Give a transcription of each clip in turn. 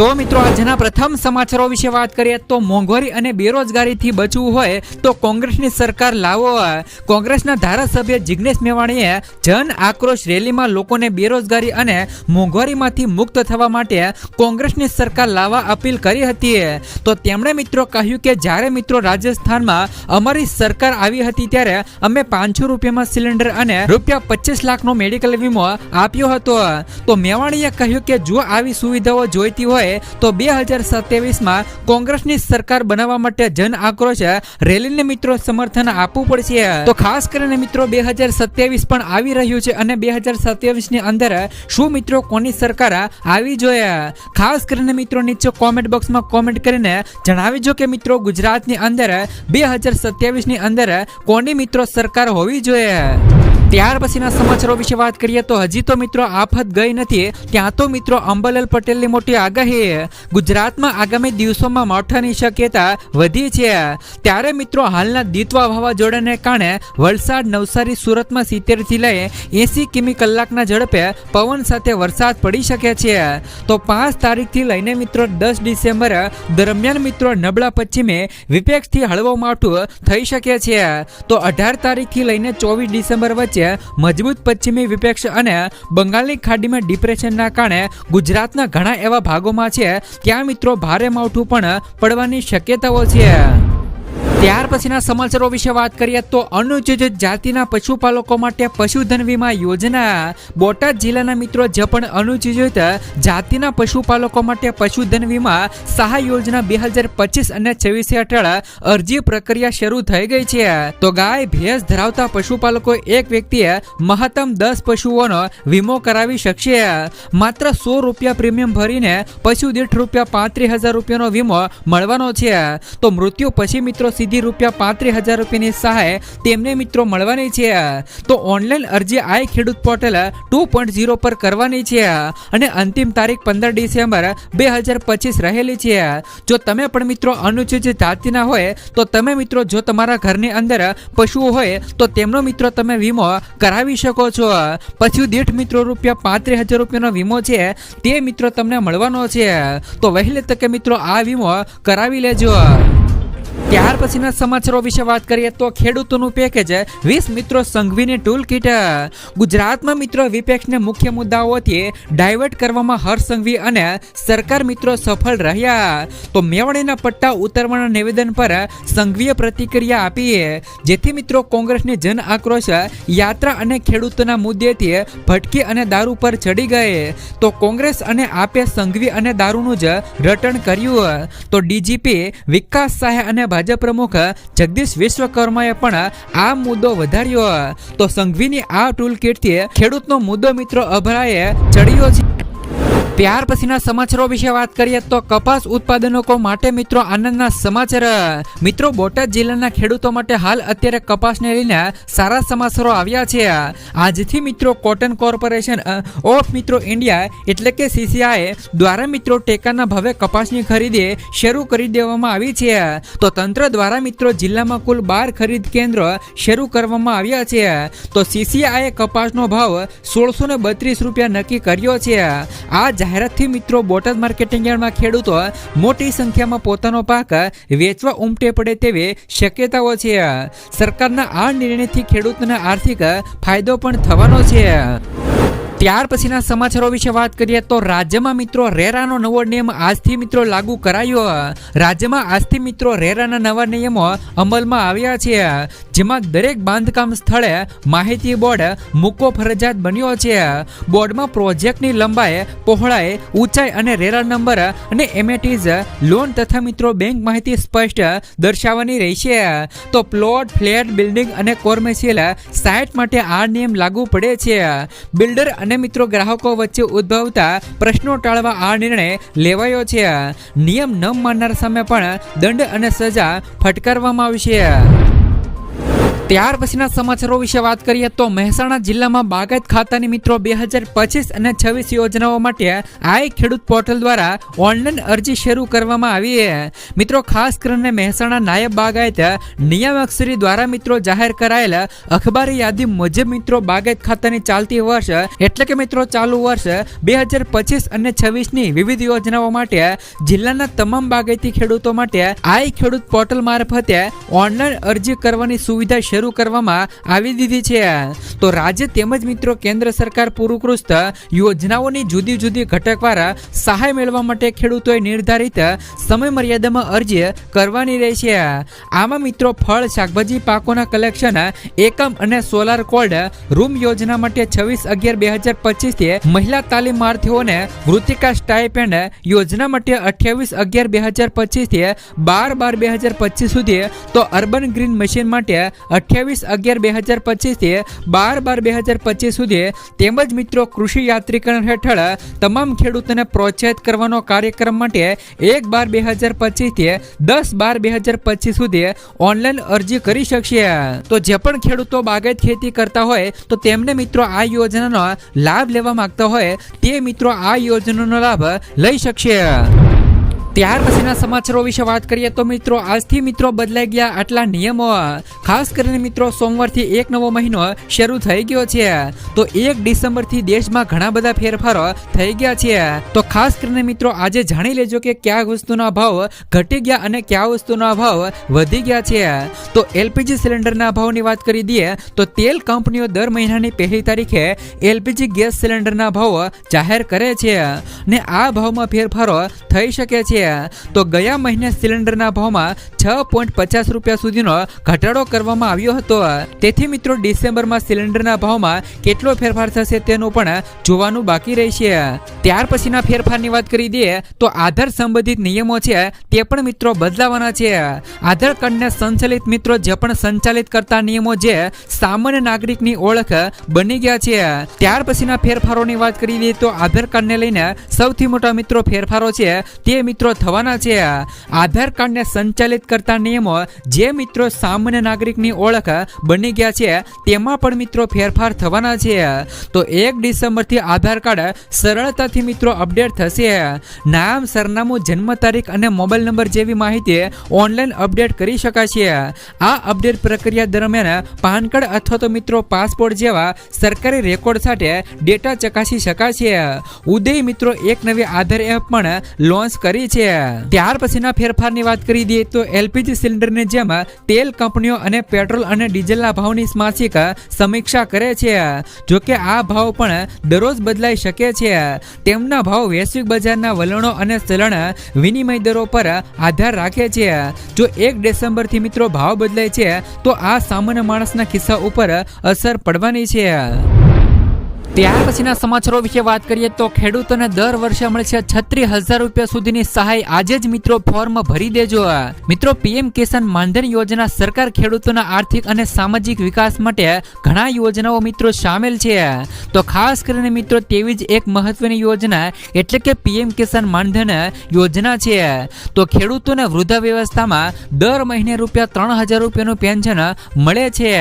તો મિત્રો, આજના પ્રથમ સમાચારો વિશે વાત કરીએ તો મોંઘવારી અને બેરોજગારીથી બચવું હોય તો કોંગ્રેસની સરકાર લાવો. કોંગ્રેસના ધારાસભ્ય જિગ્નેશ મેવાણીએ જન આક્રોશ રેલીમાં લોકોને બેરોજગારી અને મોંઘવારીમાંથી મુક્ત થવા માટે કોંગ્રેસની સરકાર લાવવા અપીલ કરી હતી. તો તેમણે મિત્રો કહ્યું કે, જ્યારે મિત્રો રાજસ્થાનમાં અમારી સરકાર આવી હતી ત્યારે અમે પાંચસો રૂપિયામાં સિલિન્ડર અને રૂપિયા પચીસ લાખનો મેડિકલ વીમો આપ્યો હતો. તો મેવાણીએ કહ્યું કે, જો આવી સુવિધાઓ જોઈતી હોય તો બે હજાર સત્યાવીસમાં કોંગ્રેસની સરકાર બનાવવા માટે જન આક્રોશ રેલીને મિત્રો સમર્થન આપવું પડશે. તો ખાસ કરીને મિત્રો બે હજાર સત્યાવીસ પણ આવી રહ્યું છે અને બે હજાર સત્યાવીસની અંદર શું મિત્રો કોની સરકાર આવી જોઈએ? ખાસ કરીને મિત્રો નીચે કોમેન્ટ બોક્સમાં કોમેન્ટ કરીને જણાવીજો કે મિત્રો ગુજરાતની અંદર બે હજાર સત્યાવીસની અંદર કોની મિત્રો સરકાર હોવી જોઈએ? ત્યાર પછીના સમાચારો વિશે વાત કરીએ તો હજી તો મિત્રો આફત ગઈ નથી. ત્યાં તો મિત્રો અંબાલાલ પટેલની મોટી આગાહી ગુજરાતમાં આગામી દિવસોમાં માવઠાની શક્યતા વધી છે. ત્યારે મિત્રો હાલના દીતવા વાવાઝોડાને કારણે વલસાડ, નવસારી, સુરતમાં સિત્તેર જિલ્લાએ એસી કિમી કલાકના ઝડપે પવન સાથે વરસાદ પડી શકે છે. તો પાંચ તારીખથી લઈને મિત્રો દસ ડિસેમ્બર દરમિયાન મિત્રો નબળા પશ્ચિમે વિપેક્ષથી હળવો માવઠું થઈ શકે છે. તો અઢાર તારીખથી લઈને ચોવીસ ડિસેમ્બર વચ્ચે મજબૂત પશ્ચિમી વિપક્ષ અને બંગાળની ખાડીમાં ડિપ્રેશનના કારણે ગુજરાતના ઘણા એવા ભાગોમાં છે. ત્યાં મિત્રો ભારે માવઠું પણ પડવાની શક્યતાઓ છે. ત્યાર પછીના સમાચારો વિશે વાત કરીએ તો અનુસૂચિત જાતિના પશુપાલકો માટે પશુધન વીમા યોજના. બોટાદ જિલ્લાના મિત્રો, જે પણ અનુસૂચિત જાતિના પશુપાલકો માટે પશુધન વીમા સહાય યોજના બે હજાર પચીસ અને છવ્વીસ હેઠળ અરજી પ્રક્રિયા શરૂ થઈ ગઈ છે. તો ગાય ભેંસ ધરાવતા પશુપાલકો એક વ્યક્તિએ મહત્તમ દસ પશુઓનો વીમો કરાવી શકશે. માત્ર સો રૂપિયા પ્રીમિયમ ભરીને પશુ દીઠ રૂપિયા પાંત્રીસ હજાર રૂપિયાનો વીમો મળવાનો છે. તો મૃત્યુ પછી મિત્રો, સીધી રૂપિયા પાંત્રીસ હજાર રૂપિયાની સહાય તેમને મિત્રો મળવાની છે. તો ઓનલાઈન અરજી આઈ ખેડૂત પોર્ટલ ટુ પોઈન્ટ ઝીરો પર કરવાની છે અને અંતિમ તારીખ પંદર ડિસેમ્બર બે હજાર પચીસ રહેલી છે. જો તમે પણ મિત્રો અનુસૂચિત જાતિના હોય, તો તમે મિત્રો જો તમારા ઘરની અંદર પશુઓ હોય, તો તેમનો મિત્રો તમે વીમો કરાવી શકો છો. પશુ દીઠ મિત્રો રૂપિયા પાંત્રીસ હજાર રૂપિયાનો વીમો છે, તે મિત્રો તમને મળવાનો છે. તો વહેલી તકે મિત્રો આ વીમો કરાવી લેજો. ત્યાર પછીના સમાચારો વિશે વાત કરીએ તો ખેડૂતોનું પેકેજ વીસ મિત્રો સંઘવીની ટૂલ કીટ ગુજરાતમાં મિત્રો વિપક્ષને મુખ્ય મુદ્દાઓથી ડાયવર્ટ કરવામાં હર્ષ સંઘવી અને સરકાર મિત્રો સફળ રહ્યા. તો મેવાડીના પટ્ટા ઉતરવાના નિવેદન પર સંઘવીએ પ્રતિક્રિયા આપી. જેથી મિત્રો કોંગ્રેસની જન આક્રોશ યાત્રા અને ખેડૂતોના મુદ્દેથી ભટકી અને દારૂ પર ચડી ગઈ. તો કોંગ્રેસ અને આપે સંઘવી અને દારૂનું જ રટણ કર્યું. તો ડીજીપી વિકાસ સહાય અને ભાજપ પ્રમુખ જગદીશ વિશ્વકર્માએ પણ આ મુદ્દો વધાર્યો. તો સંઘવીની આ ટૂલ કિટથી ખેડૂતનો મુદ્દો મિત્રો અભરાએ ચડ્યો છે. ત્યાર પછીના સમાચારો વિશે વાત કરીએ તો કપાસ ઉત્પાદકો માટે મિત્રો આનંદના સમાચાર. મિત્રો, બોટાદ જિલ્લાના ખેડૂતો માટે હાલ અત્યારે કપાસને લઈને સારા સમાચારો આવ્યા છે. આજથી મિત્રો કોટન કોર્પોરેશન ઓફ મિત્રો ઇન્ડિયા એટલે કે સીસીઆઈ દ્વારા મિત્રો ટેકાના ભાવે કપાસની ખરીદી શરૂ કરી દેવામાં આવી છે. તો તંત્ર દ્વારા મિત્રો જિલ્લામાં કુલ બાર ખરીદ કેન્દ્ર શરૂ કરવામાં આવ્યા છે. તો સીસીઆઈએ કપાસનો ભાવ સોળસો ને બત્રીસ રૂપિયા નક્કી કર્યો છે. આ જાહેરાતથી મિત્રો બોટાદ માર્કેટિંગ યાર્ડમાં ખેડૂતો મોટી સંખ્યામાં પોતાનો પાક વેચવા ઉમટે પડે તેવી શક્યતાઓ છે. સરકારના આ નિર્ણયથી ખેડૂતોને આર્થિક ફાયદો પણ થવાનો છે. ત્યાર પછીના સમાચારો વિશે વાત કરીએ તો રાજ્યમાં મિત્રો રેરાનો નવો નિયમ આજથી મિત્રો લાગુ કરાયો. રાજ્યમાં આજથી મિત્રો રેરાના નવા નિયમો અમલમાં આવ્યા છે. જેમાં દરેક બાંધકામ સ્થળે માહિતી બોર્ડ મૂકવો ફરજિયાત બન્યો છે. બોર્ડમાં પ્રોજેક્ટની લંબાઈ, પહોળાઈ, ઊંચાઈ અને રેરા નંબર અને એમેટીઝ, લોન તથા મિત્રો બેંક માહિતી સ્પષ્ટ દર્શાવવાની રહેશે. તો પ્લોટ, ફ્લેટ, બિલ્ડિંગ અને કોર્મેશિયલ સાઇટ માટે આ નિયમ લાગુ પડે છે. બિલ્ડર અને અને મિત્રો ગ્રાહકો વચ્ચે ઉદ્ભવતા પ્રશ્નો ટાળવા આ નિર્ણય લેવાયો છે. નિયમ ન માનનાર સામે પણ દંડ અને સજા ફટકારવામાં આવશે ત્યાર પછીના સમાચારો વિશે વાત કરીએ તો મહેસાણા જિલ્લામાં બાગાયત ખાતાની મિત્રો બે હજાર પચીસ અને છવ્વીસ યોજનાઓ માટે આઈ ખેડૂત પોર્ટલ દ્વારા ઓનલાઈન અરજી શરૂ કરવામાં આવી છે. મિત્રો, ખાસ કરીને મહેસાણા નાયબ બાગાયત નિયામક શ્રી દ્વારા મિત્રો જાહેર કરાયેલ અખબારી યાદી મુજબ મિત્રો બાગાયત ખાતાની ચાલતી વર્ષ એટલે કે મિત્રો ચાલુ વર્ષ બે હજાર પચીસ અને છવ્વીસની વિવિધ યોજનાઓ માટે જિલ્લાના તમામ બાગાયતી ખેડૂતો માટે આઈ ખેડૂત પોર્ટલ મારફતે ઓનલાઈન અરજી કરવાની સુવિધા શરૂ કરવામાં આવી દીધી છે. તો રાજ્ય તેમજ મિત્રો કેન્દ્ર સરકાર પૂરકૃસ્ત યોજનાઓની જુદી જુદી ઘટકવાળા સહાય મેળવવા માટે ખેડૂતોએ નિર્ધારિત સમય મર્યાદામાં અરજી કરવાની રહેશે. આમાં મિત્રો ફળ, શાકભાજી, પાકોના કલેક્શન, એકમ અને સોલાર કોલ્ડ રૂમ યોજના માટે છવ્વીસ અગિયાર બે હજાર પચીસથી મહિલા તાલીમાર્થીઓને વૃત્તિકા સ્ટાઇપેન્ડ યોજના માટે અઠ્યાવીસ અગિયાર બે હજાર પચીસથી બાર બાર બે હજાર પચીસ સુધી તો અર્બન ગ્રીન મશીન માટે અઠ્યાવીસ અગિયાર બે હજાર પચીસથી બાર બાર બે હજાર પચીસ સુધી તેમજ મિત્રો કૃષિ યાત્રીકરણ હેઠળ તમામ ખેડૂતોને પ્રોત્સાહિત કરવાનો કાર્યક્રમ માટે એક બાર બે હજાર પચીસથી દસ બાર બે હજાર પચીસ સુધી ઓનલાઈન અરજી કરી શકશે. તો જે પણ ખેડૂતો બાગાયત ખેતી કરતા હોય, તો તેમને મિત્રો આ યોજનાનો લાભ લેવા માંગતા હોય, તે મિત્રો આ યોજનાનો લાભ લઈ શકશે. ત્યાર પછીના સમાચારો વિશે વાત કરીએ તો મિત્રો, આજથી મિત્રો બદલાઈ ગયા આટલા નિયમો. ખાસ કરીને મિત્રો, સોમવારથી એક નવો મહિનો શરૂ થઈ ગયો છે. તો એક ડિસેમ્બરથી દેશમાં ઘણા બધા ફેરફારો થઈ ગયા છે. તો ખાસ કરીને મિત્રો, આજે જાણી લેજો કે કયા વસ્તુના ભાવ ઘટી ગયા અને કયા વસ્તુના ભાવ વધી ગયા છે. તો એલપીજી સિલિન્ડરના ભાવની વાત કરી દઈએ, તો તેલ કંપનીઓ દર મહિનાની પહેલી તારીખે એલપીજી ગેસ સિલિન્ડરના ભાવ જાહેર કરે છે. ને આ ભાવમાં ફેરફારો થઈ શકે છે. તો ગયા મહિને સિલિન્ડરના ભાવમાં છ પોઈન્ટ પચાસ રૂપિયા સુધીનો ઘટાડો કરવામાં આવ્યો હતો. તેથી મિત્રો, ડિસેમ્બરમાં સિલિન્ડરના ભાવમાં કેટલો ફેરફાર થશે તેનું પણ જોવાનું બાકી રહેશે. ત્યાર પછીના ફેરફારની વાત કરી દઈએ, તો આધાર સંબંધિત નિયમો છે, તે પણ મિત્રો બદલાવાના છે. આધાર કાર્ડને સંચાલિત મિત્રો જે પણ સંચાલિત કરતા નિયમો જે સામાન્ય નાગરિકની ઓળખ બની ગયા છે. ત્યાર પછીના ફેરફારોની વાત કરી દઈએ, તો આધાર કાર્ડને લઈને સૌથી મોટા મિત્રો ફેરફારો છે, તે મિત્રો, થવાના છે. આધાર કાર્ડને સંચાલિત કરતા નિયમો જે મિત્રો સામાન્ય નાગરિકની ઓળખ બની ગયા છે, તેમાં પણ મિત્રો ફેરફાર થવાના છે. તો એક ડિસેમ્બરથી આધાર કાર્ડ સરળતાથી મિત્રો અપડેટ થશે. નામ, સરનામું, જન્મ તારીખ અને મોબાઈલ નંબર જેવી માહિતી ઓનલાઈન અપડેટ કરી શકાશે આ અપડેટ પ્રક્રિયા દરમિયાન પાન કાર્ડ અથવા તો મિત્રો પાસપોર્ટ જેવા સરકારી રેકોર્ડ સાથે ડેટા ચકાસી શકાશે ઉદય મિત્રો એક નવી આધાર એપ પણ લોન્ચ કરી છે. ત્યાર પછીના ફેરફારની વાત કરી દઈએ તો એલપીજી સિલિન્ડરની જેમ તેલ કંપનીઓ અને પેટ્રોલ અને ડીઝલના ભાવની માસિક સમીક્ષા કરે છે. જો કે આ ભાવ પણ દરરોજ બદલાઈ શકે છે. તેમના ભાવ વૈશ્વિક બજારના વલણો અને ચલણ વિનિમય દરો પર આધાર રાખે છે. જો એક ડિસેમ્બરથી મિત્રો ભાવ બદલાય છે, તો આ સામાન્ય માણસના ખિસ્સા ઉપર અસર પડવાની છે. ત્યાર પછીના સમાચારો વિશે વાત કરીએ તો ખેડૂતોને દર વર્ષે મળશે છત્રીસ હજાર રૂપિયા સુધીની સહાય. આજે જ મિત્રો ફોર્મ ભરી દેજો. મિત્રો, પીએમ કિસાન માનધન યોજના સરકાર ખેડૂતોના આર્થિક અને સામાજિક વિકાસ માટે ઘણા યોજનાઓ મિત્રો સામેલ છે. તો ખાસ કરીને મિત્રો, તેવી જ એક મહત્વની યોજના એટલે કે પીએમ કિસાન માનધન યોજના છે. તો ખેડૂતોને વૃદ્ધા વ્યવસ્થામાં દર મહિને રૂપિયા ત્રણ હજાર રૂપિયાનું પેન્શન મળે છે.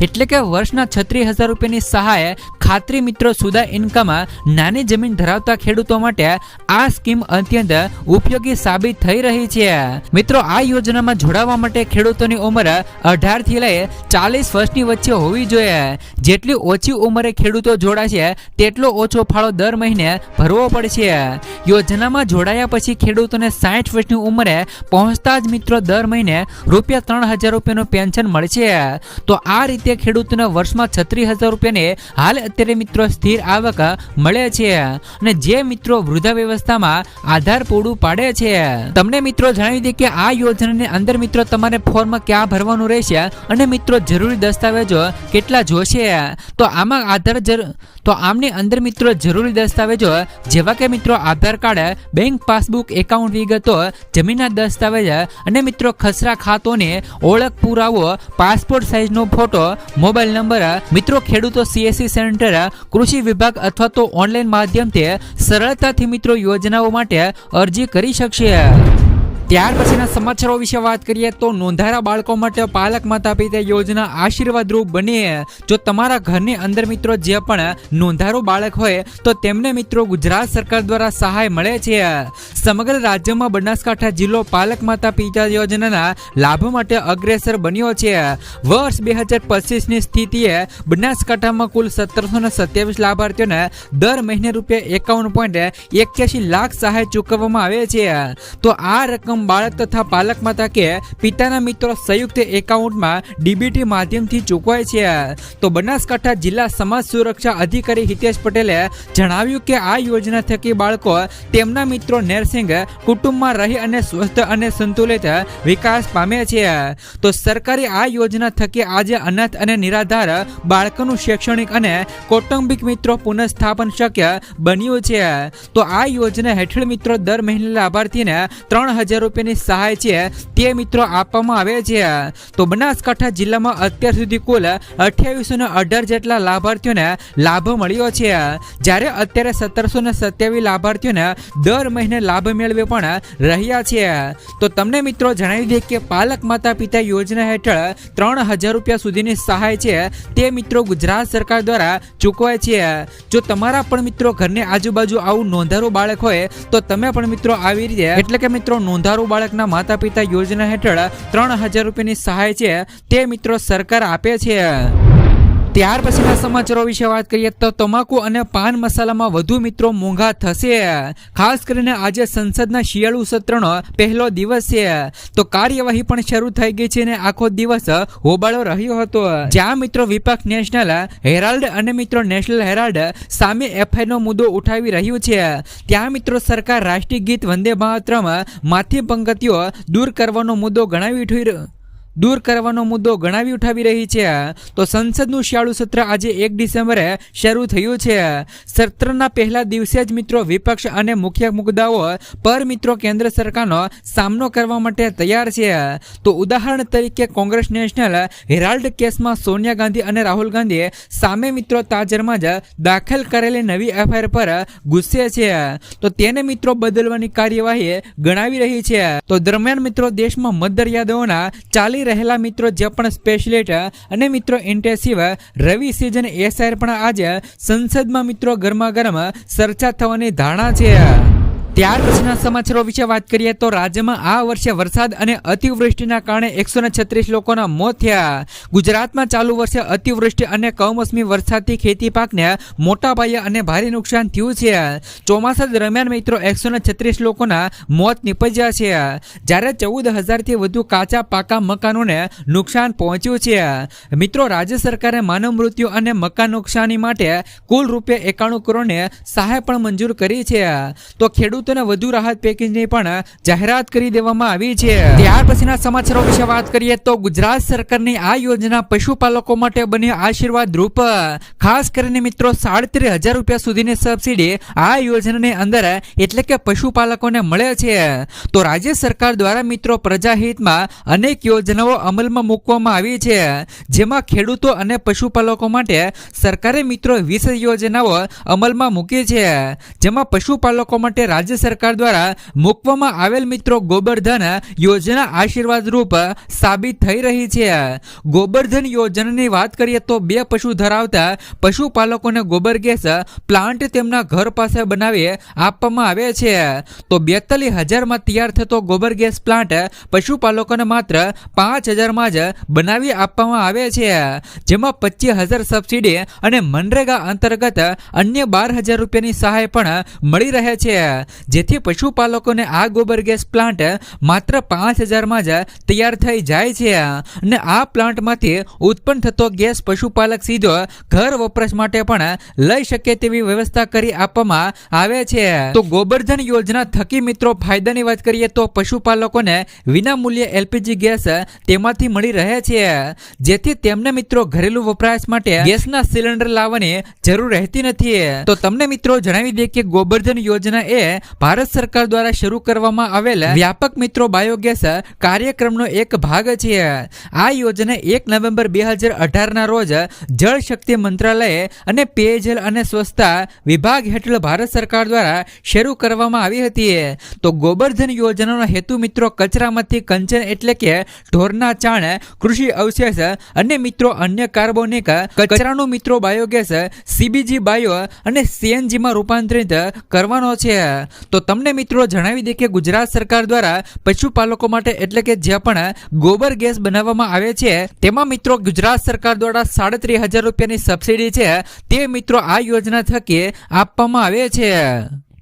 એટલે કે વર્ષના છત્રીસ હજાર રૂપિયાની સહાય ખાતરી મિત્રો, સુદા ઇન્કમમાં નાની જમીન ધરાવતા ખેડૂતો માટે આ સ્કીમ અત્યંત ઉપયોગી સાબિત થઈ રહી છે. મિત્રો, આ યોજનામાં જોડાવા માટે ખેડૂતોની ઉંમર અઢારથી લઈ ચાલીસ વર્ષની વચ્ચે હોવી જોઈએ. જેટલી ઓછી ઉંમરે ખેડૂતો જોડાશે, તેટલો ઓછો ફાળો દર મહિને ભરવો પડશે. યોજનામાં જોડાયા પછી ખેડૂતોને સાઠ વર્ષની ઉંમરે પહોંચતા જ મિત્રો દર મહિને રૂપિયા ત્રણ હજાર રૂપિયાનું પેન્શન મળશે. તો આ રીતે ખેડૂતોને વર્ષમાં છત્રીસ હજાર રૂપિયાને હાલ અત્યારે મિત્રો સ્થિર આવક મળે છે અને જે મિત્રો વૃદ્ધા વ્યવસ્થામાં આધાર પૂરું પાડે છે. તમને મિત્રો જણાવી દઈએ કે આ યોજનાની અંદર મિત્રો તમારે ફોર્મ ક્યાં ભરવાનું રહેશે અને મિત્રો જરૂરી દસ્તાવેજો કેટલા જોશે? તો આમાં આધાર તો આમની અંદર મિત્રો જરૂરી દસ્તાવેજો જેવા કે મિત્રો Aadhaar card, bank passbook, account વિગતો, જમીનના દસ્તાવેજ અને મિત્રો ખસરા ખાતોની ઓળખ પુરાવો, પાસપોર્ટ સાઇઝનો ફોટો, મોબાઈલ નંબર, મિત્રો ખેડૂતો સીએસસી સેન્ટર સેન્ટર કૃષિ વિભાગ અથવા તો ઓનલાઈન માધ્યમથી સરળતાથી મિત્રો યોજનાઓ માટે અરજી કરી શકશે. ત્યાર પછીના સમાચારો વિશે વાત કરીએ તો નોંધારા બાળકો માટે પાલક માતા પિતા યોજના આશીર્વાદરૂપ બને. જો તમારા ઘરની અંદર મિત્રો જે પણ નોંધારું બાળક હોય, તો તેમને મિત્રો ગુજરાત સરકાર દ્વારા સહાય મળે છે. સમગ્ર રાજ્યમાં બનાસકાંઠા જિલ્લો પાલક માતા પિતા યોજનાના લાભ માટે અગ્રેસર બન્યો છે. વર્ષ બે હજાર પચીસની સ્થિતિએ બનાસકાંઠામાં કુલ સત્તરસો ને સત્યાવીસ લાભાર્થીઓને દર મહિને રૂપિયા એકાવન પોઈન્ટ એક્યાસી લાખ સહાય ચૂકવવામાં આવે છે. તો આ રકમ બાળક તથા પાલક માતા કે પિતાના મિત્રો સંયુક્ત એકાઉન્ટમાં ડીબીટી માધ્યમથી ચૂકવાય છે. તો બનાસકાંઠા જિલ્લા સમાજ સુરક્ષા અધિકારી હિતેશ પટેલે જણાવ્યું કે આ યોજના થકી બાળકો તેમના મિત્રો નર્સિંગ કુટુંબમાં રહી અને સ્વસ્થ અને સંતુલિત વિકાસ પામે છે. તો સરકારી આ યોજના થકી આજે અનાથ અને નિરાધાર બાળકોનું શૈક્ષણિક અને કૌટુંબિક મિત્રો પુનઃસ્થાપન શક્ય બન્યું છે. તો આ યોજના હેઠળ મિત્રો દર મહિને લાભાર્થીને ત્રણ હજાર રૂપિયાની સહાય છે તે મિત્રો આપવામાં આવે છે. તો બનાસકાંઠા જિલ્લામાં અત્યાર સુધી કુલ અઠ્યાવીસો ને અઢાર જેટલા લાભાર્થીઓને લાભ મળ્યો છે. જ્યારે અત્યારે સત્તરસો ને સત્યાવીસ લાભાર્થીઓને દર મહિને લાભ મેળવે પણ રહ્યા છે. તો તમને મિત્રો જણાવી દઈએ કે પાલક માતા પિતા યોજના હેઠળ ત્રણ હજાર રૂપિયા સુધીની સહાય છે તે મિત્રો ગુજરાત સરકાર દ્વારા ચૂકવાય છે. જો તમારા પણ મિત્રો ઘરની આજુબાજુ આવું નોંધારું બાળક હોય તો તમે પણ મિત્રો આવી રીતે એટલે કે મિત્રો નોંધારું બાળકના માતા પિતા યોજના હેઠળ ત્રણ હજાર રૂપિયાની સહાય છે તે મિત્રો સરકાર આપે છે. ત્યાર પછીના સમાચારો વિશે વાત કરીએ તો તમાકુ અને પાન મસાલામાં વધુ મિત્રો મોંઘા થશે. ખાસ કરીને આજે સંસદના શિયાળુ સત્રનો પહેલો દિવસ છે. તો કાર્યવાહી પણ શરૂ થઈ ગઈ છે અને આખો દિવસ હોબાળો રહ્યો હતો. જ્યાં મિત્રો વિપક્ષ નેશનલ હેરાલ્ડ અને મિત્રો નેશનલ હેરાલ્ડ સામે એફઆઈ નો મુદ્દો ઉઠાવી રહ્યું છે. ત્યાં મિત્રો સરકાર રાષ્ટ્રીય ગીત વંદે માતરમ માથી પંક્તિઓ દૂર કરવાનો મુદ્દો ગણાવી ઉઠી દૂર કરવાનો મુદ્દો ગણાવી ઉઠાવી રહી છે. તો સંસદનું શિયાળુ સત્ર આજે એક ડિસેમ્બરે શરૂ થયું છે. સત્રના પહેલા દિવસે જ મિત્રો વિપક્ષ અને મુખ્ય મુદ્દાઓ પર મિત્રો કેન્દ્ર સરકારનો સામનો કરવા માટે તૈયાર છે. તો ઉદાહરણ તરીકે કોંગ્રેસ નેશનલ હેરાલ્ડ કેસમાં સોનિયા ગાંધી અને રાહુલ ગાંધીએ સામે મિત્રો તાજરમાં જ દાખલ કરેલી નવી એફઆઈઆર પર ગુસ્સે છે. તો તેને મિત્રો બદલવાની કાર્યવાહી ગણાવી રહી છે. તો દરમિયાન મિત્રો દેશમાં મતદાર યાદવોના ચાલી રહેલા મિત્રો જે પણ સ્પેશિયલિસ્ટ અને મિત્રો ઇન્ટેન્સિવ રવિ સિઝન એસઆર પણ આજે સંસદમાં મિત્રો ગરમા ગરમ ચર્ચા થવાની ધારણા છે. ત્યાર પછીના સમાચારો વિશે વાત કરીએ તો રાજ્યમાં આ વર્ષે વરસાદ અને અતિવૃષ્ટિના કારણે એકસો છત્રીસ લોકોના મોત થયા. ગુજરાતમાં ચાલુ વર્ષે અતિવૃષ્ટિ અને કમોસમી વરસાદથી ખેતી પાકને મોટા પાયે અને ભારે નુકસાન થયું છે. ચોમાસા દરમિયાન મિત્રો એકસો છત્રીસ લોકોના મોત નીપજ્યા છે. જ્યારે ચૌદ હજારથી વધુ કાચા પાકા મકાનોને નુકસાન પહોંચ્યું છે. મિત્રો, રાજ્ય સરકારે માનવ મૃત્યુ અને મકાન નુકસાની માટે કુલ રૂપિયા એકાણું કરોડને સહાય પણ મંજૂર કરી છે. તો ખેડૂત ખેડૂતોને વધુ રાહત પેકેજની પણ જાહેરાત કરી દેવામાં આવી છે. ત્યાર પછીના સમાચારો વિશે વાત કરીએ તો ગુજરાત સરકારની આ યોજના પશુપાલકો માટે બની આશીર્વાદ રૂપ. ખાસ કરીને મિત્રો સાડત્રીસ હજાર રૂપિયા સુધીની સબસિડી આ યોજનાની અંદર એટલે કે પશુપાલકોને મળે છે. તો રાજ્ય સરકાર દ્વારા મિત્રો પ્રજાહિતમાં અનેક યોજનાઓ અમલમાં મૂકવામાં આવી છે. જેમાં ખેડૂતો અને પશુપાલકો માટે સરકારે મિત્રો વીસ યોજનાઓ અમલમાં મૂકી છે. જેમાં પશુપાલકો માટે રાજ્ય સરકાર દ્વારા મૂકવામાં આવેલ મિત્રો ગોબરધન યોજના આશીર્વાદ રૂપ સાબિત થઈ રહી છે. ગોબરધન યોજનાની વાત કરીએ તો બે પશુ ધરાવતા પશુપાલકોને ગોબર ગેસ પ્લાન્ટ તેમના ઘર પાસે બનાવી આપવામાં આવે છે. તો બેતાલીસ હજારમાં તૈયાર થતો ગોબર ગેસ પ્લાન્ટ પશુપાલકોને માત્ર પાંચ હજારમાં જ બનાવી આપવામાં આવે છે. જેમાં પચીસ હજાર સબસિડી અને મનરેગા અંતર્ગત અન્ય બાર હજાર રૂપિયાની સહાય પણ મળી રહે છે. જેથી પશુપાલકોને આ ગોબર ગેસ પ્લાન્ટ માત્ર પાંચ હજારમાં જ તૈયાર થઈ જાય છે અને આ પ્લાન્ટમાંથી ઉત્પન્ન થતો ગેસ પશુપાલક સીધો ઘર વપરાશ માટે પણ લઈ શકે તેવી વ્યવસ્થા કરી આપવામાં આવે છે. તો ગોબરધન યોજના થકી મિત્રો ફાયદાની વાત કરીએ તો પશુપાલકોને વિના મૂલ્યે એલપીજી ગેસ તેમાંથી મળી રહે છે. જેથી તેમને મિત્રો ઘરેલું વપરાશ માટે ગેસના સિલિન્ડર લાવવાની જરૂર રહેતી નથી. તો તમને મિત્રો જણાવી દે કે ગોબરધન યોજના એ ભારત સરકાર દ્વારા શરૂ કરવામાં આવેલ વ્યાપક મિત્રો બાયોગેસ કાર્યક્રમનો એક ભાગ છે. આ યોજના એક નવેમ્બર બે હજાર અઢારના રોજ જળ શક્તિ મંત્રાલય અને પેયજલ અને સ્વચ્છતા વિભાગ હેઠળ ભારત સરકાર દ્વારા શરૂ કરવામાં આવી હતી. તો ગોબરધન યોજનાનો હેતુ મિત્રો કચરામાંથી કંચન એટલે કે ઢોરના ચાણ, કૃષિ અવશેષ અને મિત્રો અન્ય કાર્બોનિક કચરાનો મિત્રો બાયોગેસ, સીબીજી બાયો અને સીએનજીમાં રૂપાંતરિત કરવાનો છે. તો તમને મિત્રો જણાવી દે કે ગુજરાત સરકાર દ્વારા પશુપાલકો માટે એટલે કે જે પણ ગોબર ગેસ બનાવવામાં આવે છે, તેમાં મિત્રો ગુજરાત સરકાર દ્વારા સાડત્રીસ હજાર રૂપિયાની સબસિડી છે. તે મિત્રો આ યોજના થકી આપવામાં આવે છે.